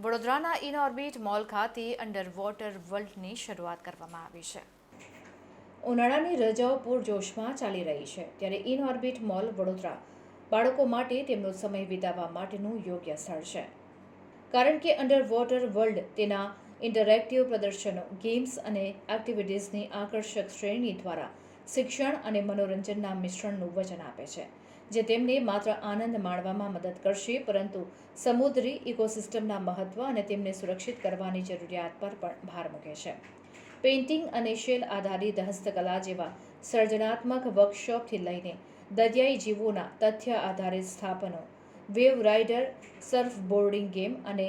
વડોદરાના Inorbit mall ખાતે under water વર્લ્ડની શરૂઆત કરવામાં આવી છે. ઉનાળાની રજાઓ પૂરજોશમાં ચાલી રહી છે. ત્યારે ઇનઓર્બિટ મોલ વડોદરા, બાળકો માટે તેમનો સમય વિતાવવા માટેનું યોગ્ય સ્થળ છે. કારણ કે અંડર વોટર વર્લ્ડ તેના ઇન્ટરેક્ટિવ પ્રદર્શનો ગેમ્સ અને એક્ટિવિટીઝની આકર્ષક શ્રેણી દ્વારા શિક્ષણ અને મનોરંજનના મિશ્રણનું વચન આપે છે. જે તેમને માત્ર આનંદ માણવામાં મદદ કરશે, પરંતુ સમુદ્રી ઇકોસિસ્ટમના મહત્વ અને તેમને સુરક્ષિત કરવાની જરૂરિયાત પર પણ ભાર મૂકે છે. પેઇન્ટિંગ અને શેલ આધારિત હસ્તકલા જેવા સર્જનાત્મક વર્કશોપથી લઈને દરિયાઈ જીવોના તથ્ય આધારિત સ્થાપનો, wave rider, surf boarding game અને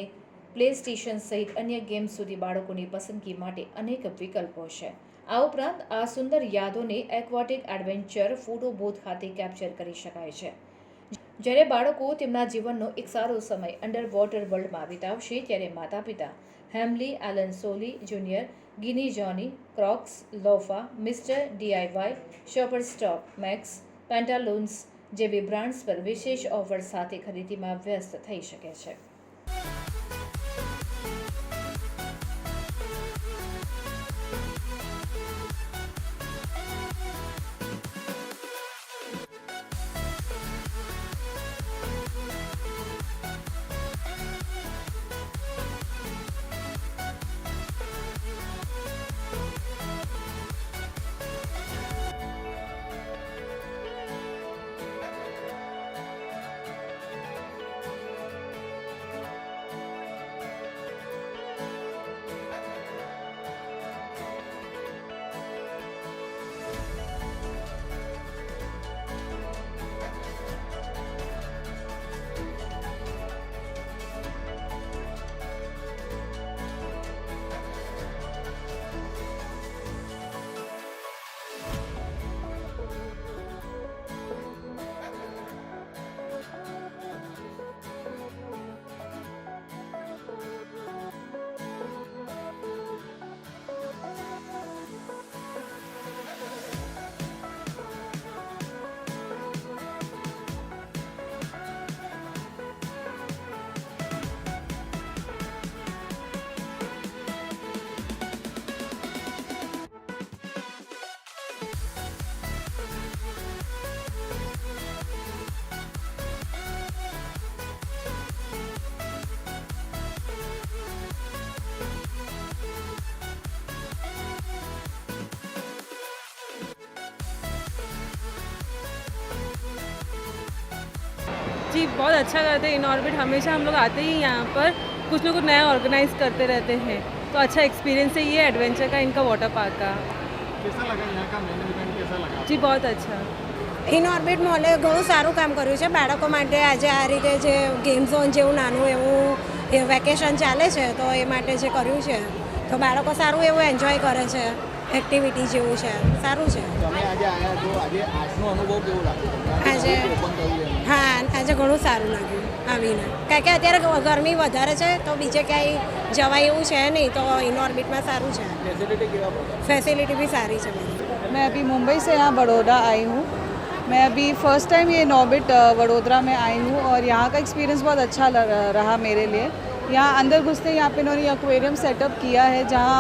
પ્લે સ્ટેશન સહિત અન્ય ગેમ સુધી બાળકોની પસંદગી માટે અનેક વિકલ્પો છે. આ ઉપરાંત આ સુંદર યાદોને એક્વાટિક એડવેન્ચર ફોટો બૂથ ખાતે કેપ્ચર કરી શકાય છે. જ્યારે બાળકો તેમના જીવનનો એક સારો સમય અંડર વોટર વર્લ્ડમાં વિતાવશે, ત્યારે માતા પિતા Hamleys Allen Solly Junior, Gini Jony, Crocs, લોફા, Mr DIY Shoppers Stop, Max, Pantaloons જેવી બ્રાન્ડ્સ પર વિશેષ ઓફર સાથે ખરીદીમાં વ્યસ્ત થઈ શકે છે. जी बहुत अच्छा करते हैं इन ऑर्बिट हमेशा हम लोग आते ही यहाँ पर कुछ ना कुछ नया ऑर्गेनाइज करते रहते हैं तो अच्छा एक्सपीरियंस है ये एडवेंचर का इनका वाटर पार्क का कैसा लगा यहाँ का मैनेजमेंट कैसा लगा जी बहुत अच्छा ઇનઓર્બિટ મોલે ઘણું સારું કામ કર્યું છે બાળકો માટે આજે આ રીતે જે ગેમ ઝોન જેવું નાનું એવું એ વેકેશન ચાલે છે તો એ માટે જે કર્યું છે તો બાળકો સારું એવું એન્જોય કરે છે એક્ટિવિટી જેવું છે સારું છે તમે આજે આવ્યા છો આજે આજનો અનુભવ કેવો લાગ્યો તમને? આજે ઓપન થયું એમ. હા આજે ઘણું સારું લાગ્યું આવીને કારણ કે અત્યારે ગ- ગરમી વધારે છે તો બીજે ક્યાંય જવાય એવું છે નહીં તો ઇનઓર્બિટમાં સારું છે ફેસિલિટી કેવા પ્રકાર ફેસિલિટી બી સારી છે બધી मैं अभी मुंबई से यहाँ बड़ौदा आई हूँ मैं अभी फ़र्स्ट टाइम ये नॉबिट वडोदरा में आई हूँ और यहाँ का एक्सपीरियंस बहुत अच्छा लग- रहा मेरे लिए यहाँ अंदर घुसते ही यहाँ पे इन्होंने एक्वेरियम सेटअप किया है जहाँ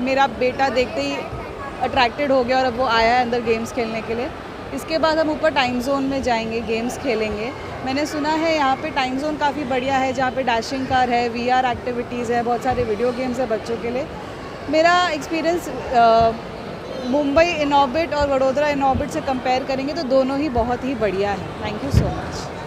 मेरा बेटा देखते ही अट्रैक्टेड हो गया और अब वो आया है अंदर गेम्स खेलने के लिए। इसके बाद हम ऊपर टाइम जोन में जाएँगे गेम्स खेलेंगे। मैंने सुना है यहाँ पे टाइम जोन काफ़ी बढ़िया है, जहाँ पे डैशिंग कार है वीआर एक्टिविटीज़ है, बहुत सारे वीडियो गेम्स है बच्चों के लिए। मेरा एक्सपीरियंस मुंबई इनॉर्बिट और वडोदरा इनॉर्बिट से कंपेयर करेंगे तो दोनों ही बहुत ही बढ़िया है। Thank you so much